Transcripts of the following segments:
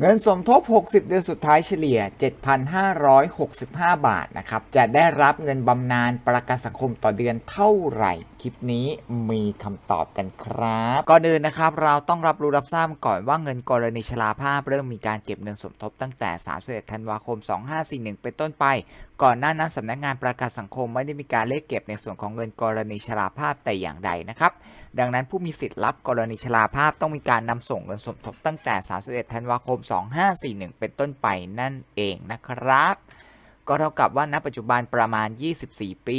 เงินสมทบ 60 เดือนสุดท้ายเฉลี่ย 7,565 บาทนะครับ จะได้รับเงินบำนาญประกันสังคมต่อเดือนเท่าไหร่ คลิปนี้มีคำตอบกันครับ ก่อนอื่นนะครับ เราต้องรับรู้รับทราบก่อนว่าเงินกรณีชราภาพเริ่มมีการเก็บเงินสมทบตั้งแต่ 31 ธันวาคม 2541 เป็นต้นไป ก่อนหน้านั้นสำนักงานประกันสังคมไม่ได้มีการเลขเก็บในส่วนของเงินกรณีชราภาพแต่อย่างใดนะครับ ดังนั้นผู้มีสิทธิ์รับกรณีชราภาพต้องมีการนำส่งเงินสมทบตั้งแต่ 31 ธันวาคม 2541 เป็นต้นไปนั่นเองนะครับ ก็เท่ากับว่าณปัจจุบันประมาณ 24 ปี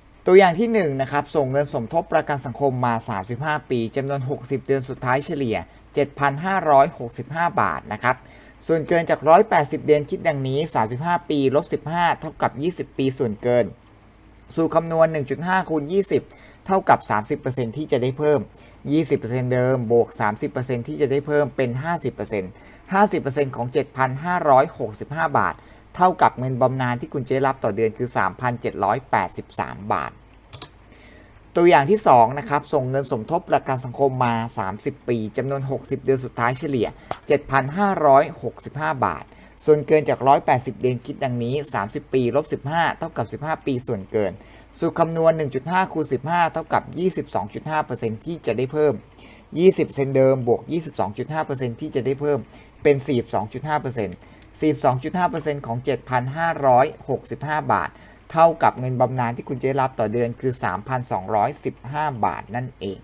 ตัวอย่างที่1นะครับส่งเงินสมทบประกันสังคมมา 35 ปีจำนวน 60 เดือนสุดท้ายเฉลี่ย 7,565 บาทนะครับส่วนเกินจาก 180 เดือนคิดดังนี้ 35 ปีลบ15 เท่ากับ 20 ปีส่วนเกิน สูตรคำนวณ 1.5คูณ20 เท่ากับ 30%ที่จะได้เพิ่ม 20%เดิมบวก 30%ที่จะได้เพิ่มเป็น 50% 50%ของ 7,565 บาท เท่ากับเงินบำนาญที่คุณจะได้รับต่อเดือนคือ 3,783 บาท ตัวอย่างที่2นะครับส่งเงินสมทบประกันสังคมมา 30 ปีจำนวน 60 เดือนสุดท้ายเฉลี่ย 7,565 บาท ส่วนเกินจาก 180 เดือนคิดดังนี้ 30 ปีลบ15 เท่ากับ 15 ปีส่วนเกินสูตรคำนวณ 1.5 คูณ 15 เท่ากับ 22.5%ที่จะได้เพิ่ม 20%เดิม บวก 22.5%ที่จะได้เพิ่ม เป็น 42.5% 42.5%ของ 7,565 บาท เท่ากับเงินบำนาญที่คุณจะได้รับต่อเดือนคือ 3,215 บาทนั่นเอง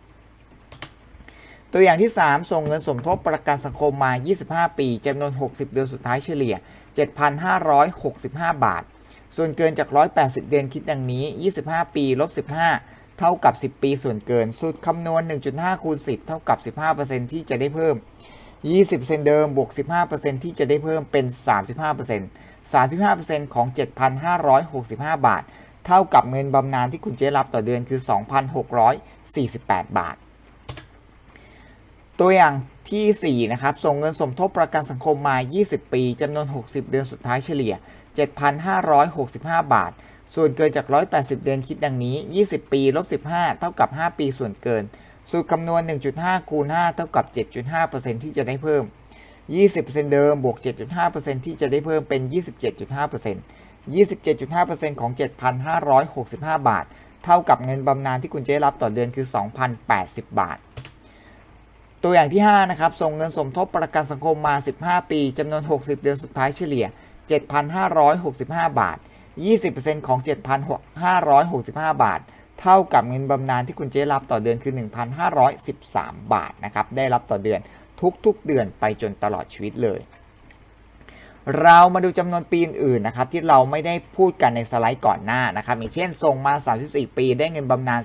ตัวอย่างที่ 3 ส่งเงินสมทบประกันสังคมมา 25 ปีจำนวน 60 เดือนสุดท้ายเฉลี่ย 7,565 บาท ส่วนเกินจาก 180 เดือนคิดดังนี้ 25 ปีลบ15 เท่ากับ 10 ปีส่วนเกินสูตรคำนวณ 1.5 คูณ 10 เท่ากับ 15%ที่จะได้เพิ่ม 20%เดิมบวก 15%ที่จะได้เพิ่มเป็น 35% 35%ของ 7,565 บาท เท่ากับเงินบำนาญที่คุณจะรับต่อเดือนคือ 2,648 บาท ตัวอย่างที่ 4 นะครับ ส่งเงินสมทบประกันสังคมมา 20 ปีจำนวน 60 เดือนสุดท้ายเฉลี่ย 7,565 บาท ส่วนเกินจาก 180 เดือนคิดดังนี้ 20 ปีลบ15 เท่ากับ 5 ปีส่วนเกิน สูตรคำนวณ 1.5 คูณ 5 เท่ากับ 7.5%ที่จะได้เพิ่ม 20%เดิมบวก 7.5%ที่จะได้เพิ่มเป็น 27.5% 27.5%ของ 7,565 บาท เท่ากับเงินบำนาญที่คุณจะได้รับต่อเดือนคือ 2,080 บาท ตัวอย่างที่ 5 นะครับ ส่งเงินสมทบประกันสังคมมา 15 ปีจำนวน 60 เดือนสุดท้ายเฉลี่ย 7,565 บาท 20%ของ 7,565 บาท เท่ากับเงินบำนาญที่คุณเจะได้รับต่อเดือนคือ 1,513 บาทนะครับ ได้รับต่อเดือนทุกๆเดือนไปจนตลอดชีวิตเลย เรามาดูจำนวนปีอื่นๆนะครับที่เราไม่ได้พูดกันในสไลด์ก่อนหน้านะครับอย่างเช่นส่งมา 34 ปีได้เงินบำนาญ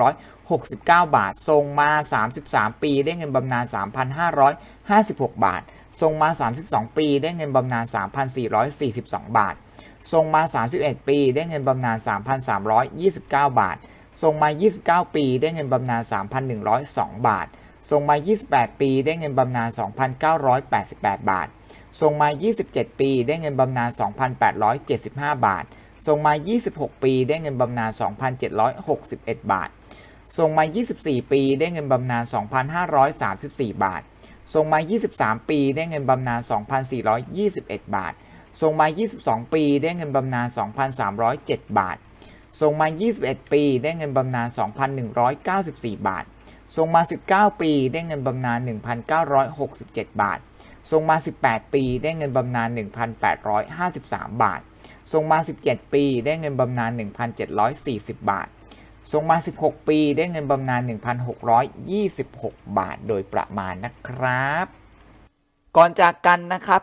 3,669 บาทส่งมา 33 ปีได้เงินบำนาญ 3,556 บาทส่งมา 32 ปีได้เงินบำนาญ 3,442 บาท ส่งมา 31 ปี ได้เงินบำนาญ 3,329 บาทส่งมา 29 ปี ได้เงินบำนาญ 3,102 บาทส่งมา 28 ปี ได้เงินบำนาญ 2,988 บาทส่งมา 27 ปี ได้เงินบำนาญ 2,875 บาทส่งมา 26 ปี ได้เงินบำนาญ 2,761 บาทส่งมา 24 ปี ได้เงินบำนาญ 2,534 บาทส่งมา 23 ปี ได้เงินบำนาญ 2,421 บาท ส่งมา 22 ปีได้เงินบำนาญ 2,307 บาทส่งมา 21 ปีได้เงินบำนาญ 2,194 บาทส่งมา 19 ปีได้เงินบำนาญ 1,967 บาทส่งมา 18 ปีได้เงินบำนาญ 1,853 บาทส่งมา 17 ปีได้เงินบำนาญ 1,740 บาทส่งมา 16 ปีได้เงินบำนาญ 1,626 บาท โดยประมาณนะครับก่อนจากกันนะครับ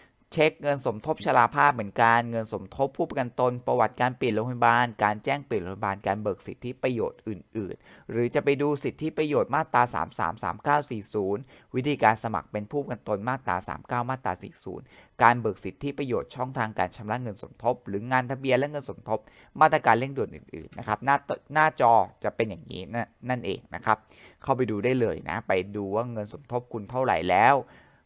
เช็คเงินสมทบชราภาพเหมือนกัน เงินสมทบผู้ประกันตน ประวัติการเปลี่ยนโรงพยาบาล การแจ้งเปลี่ยนโรงพยาบาล การเบิกสิทธิประโยชน์อื่น ๆ หรือจะไปดูสิทธิประโยชน์มาตรา 33 39 40 วิธีการสมัครเป็นผู้ประกันตนมาตรา 39 มาตรา 40 การเบิกสิทธิประโยชน์ช่องทางการชำระเงินสมทบ หรืองานทะเบียนและเงินสมทบ มาตรการเร่งด่วนอื่น ๆ นะครับ หน้าหน้าจอจะเป็นอย่างนี้นั่นเองนะครับ เข้าไปดูได้เลยนะ ไปดูว่าเงินสมทบคุณเท่าไหร่แล้ว